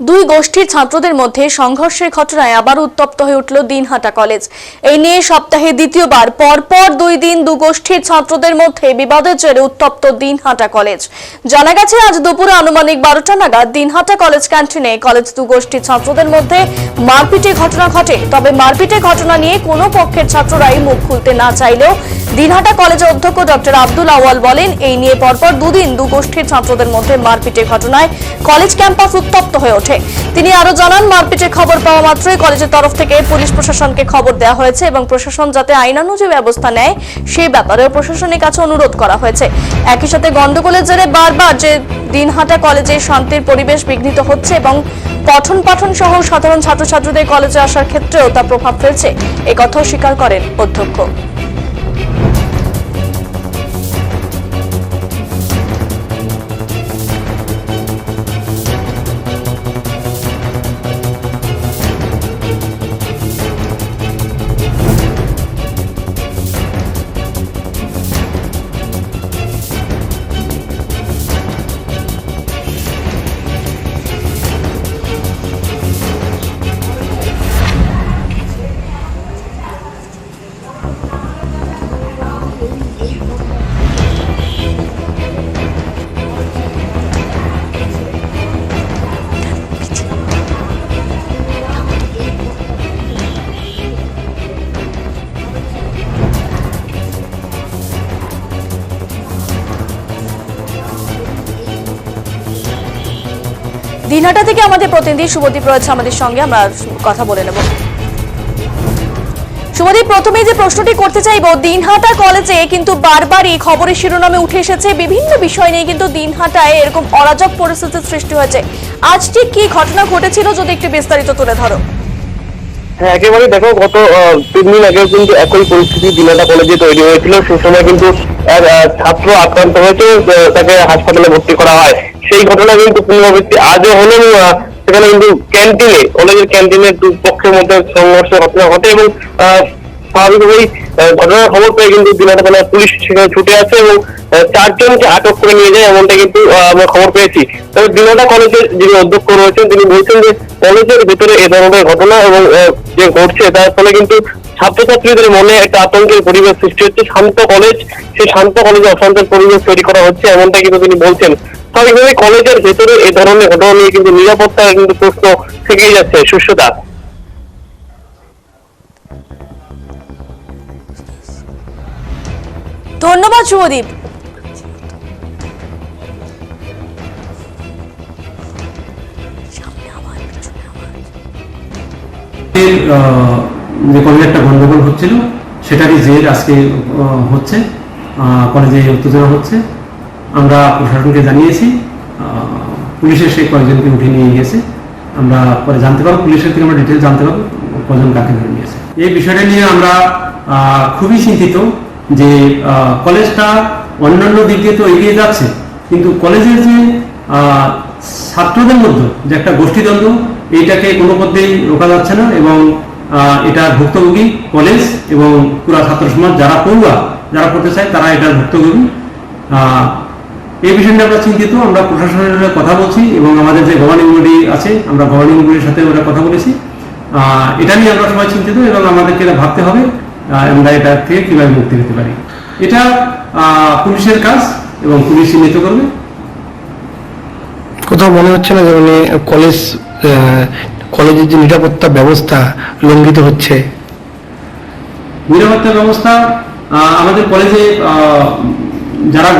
দুই গোষ্ঠীর ছাত্রদের মধ্যে সংঘর্ষের ঘটনায় আবার উত্তপ্ত হয়ে উঠল দিনহাটা কলেজ। এই নিয়ে সপ্তাহে দ্বিতীয়বার, পরপর দুই দিন দু গোষ্ঠীর ছাত্রদের মধ্যে বিবাদের জেরে উত্তপ্ত দিনহাটা কলেজ। জানা গেছে, আজ দুপুরে আনুমানিক বারোটা নাগাদ দিনহাটা কলেজ ক্যান্টিনে কলেজ দু গোষ্ঠীর ছাত্রদের মধ্যে মারপিটের ঘটনা ঘটে। তবে মারপিটের ঘটনা নিয়ে কোনো পক্ষের ছাত্ররাই মুখ খুলতে না চাইলেও দিনহাটা কলেজের অধ্যক্ষ ডক্টর আব্দুল আওয়াল বলেন, এই নিয়ে পরপর দুদিন দু গোষ্ঠীর ছাত্রদের মধ্যে মারপিটের ঘটনায় কলেজ ক্যাম্পাস উত্তপ্ত হয়ে ওঠে। তিনি আরও জানান মারপিটের খবর পাওয়া মাত্রই কলেজের তরফ থেকে পুলিশ প্রশাসনকে খবর দেওয়া হয়েছে এবং প্রশাসন যাতে আইনানুযায়ী ব্যবস্থা নেয়, সেই ব্যাপারেও প্রশাসনের কাছে অনুরোধ করা হয়েছে। একই সাথে গন্ডগোলের জেরে বারবার যে দিনহাটা কলেজে শান্তির পরিবেশ বিঘ্নিত হচ্ছে এবং পঠন পাঠন সহ সাধারণ ছাত্রছাত্রীদের কলেজে আসার ক্ষেত্রেও তা প্রভাব ফেলছে, এ কথাও স্বীকার করেন অধ্যক্ষ। দিনহাটা থেকে আমাদের প্রতিনিধি শুভদীপ রয়েছে আমাদের সঙ্গে, আমরা কথা বলে নেব। শুভদীপ, প্রথমে যে প্রশ্নটি করতে চাইব, দিনহাটা কলেজে কিন্তু বারবারই খবরের শিরোনামে উঠে এসেছে। বিভিন্ন বিষয় নিয়ে কিন্তু দিনহাটায় এরকম অরাজক পরিস্থিতির সৃষ্টি হয়েছে। আজ ঠিক কি ঘটনা ঘটেছিল, যদি একটু বিস্তারিত তুলে ধরো। হ্যাঁ একেবারে দেখো, গত তিন দিন আগেও কিন্তু একই পরিস্থিতি দিনাটা কলেজে তৈরি হয়েছিল। সেই সময় কিন্তু ছাত্র আক্রান্ত হয়েছে তাকে হাসপাতালে ভর্তি করা হয়। সেই ঘটনা কিন্তু পুনরাবৃত্তি আজও আহ, সেখানে কিন্তু ক্যান্টিনে কলেজের ক্যান্টিনে দু পক্ষের মধ্যে সংঘর্ষের ঘটনা ঘটে এবং স্বাভাবিকভাবেই ঘটনার খবর পেয়ে কিন্তু দিনাটা পুলিশ সেখানে ছুটে আসে এবং চারজনকে আটক করে নিয়ে যায় এমনটা কিন্তু আমরা খবর পেয়েছি। তবে দিনাটা কলেজের যিনি অধ্যক্ষ রয়েছেন তিনি বলছেন যে কলেজের ভিতরে এ ধরনের ঘটনা এবং যে ঘটছে তার ফলে কিন্তু ছাত্রছাত্রীদের মনে একটা আতঙ্কের পরিবেশ সৃষ্টি হচ্ছে। শান্ত কলেজ সেই শান্ত কলেজে অশান্তের পরিবেশ তৈরি করা হচ্ছে এমনটা কিন্তু তিনি বলছেন। স্বাভাবিকভাবে কলেজের ভেতরে এ ধরনের ঘটনা নিয়ে কিন্তু নিরাপত্তার কিন্তু প্রশ্ন থেকেই যাচ্ছে। সুস্থতা ধন্যবাদ শুভদীপ। আহ, যে কলেজে একটা গন্ডগোল হচ্ছিল, সেটারই জের আজকে হচ্ছে কলেজে উত্তেজনা হচ্ছে। আমরা প্রশাসনকে জানিয়েছি পুলিশের সেই কয়েকজনকে উঠে নিয়ে গেছে আমরা পরে জানতে পারব, পুলিশের থেকে আমরা ডিটেলস জানতে পারব, কজন কাকে ধরে নিয়েছে এই বিষয়টা নিয়ে আমরা খুবই চিন্তিত যে কলেজটা অন্যান্য দিক দিয়ে তো এগিয়ে যাচ্ছে, কিন্তু কলেজের যে ছাত্রদের মধ্যে যে একটা গোষ্ঠীদ্বন্দ্ব, এইটাকে কোনো পদ্ধেই রোকা যাচ্ছে না এবং এটার ভুক্তভোগী কলেজ এবং পুরা ছাত্র সমাজ যারা পড়ুয়া, যারা পড়তে চায়, তারা এটার ভুক্তভোগী। এই বিষয় নিয়ে আমরা চিন্তিত, আমরা প্রশাসনের সাথে কথা বলছি এবং আমাদের যে গভর্নিং বডি আছে, আমরা গভর্নিং বডির সাথে ওরা কথা বলেছি। এটা নিয়ে আমরা সবাই চিন্তিত এবং আমাদেরকে এটা ভাবতে হবে আমরা এটা থেকে কীভাবে মুক্তি পেতে পারি। এটা পুলিশের কাজ এবং পুলিশ চিহ্নিত করবে। কোথাও মনে হচ্ছে না যে মানে কলেজ কলেজের যে নিরাপত্তা ব্যবস্থা লঙ্ঘিত হচ্ছে। নিরাপত্তা ব্যবস্থা আমাদের কলেজে যারা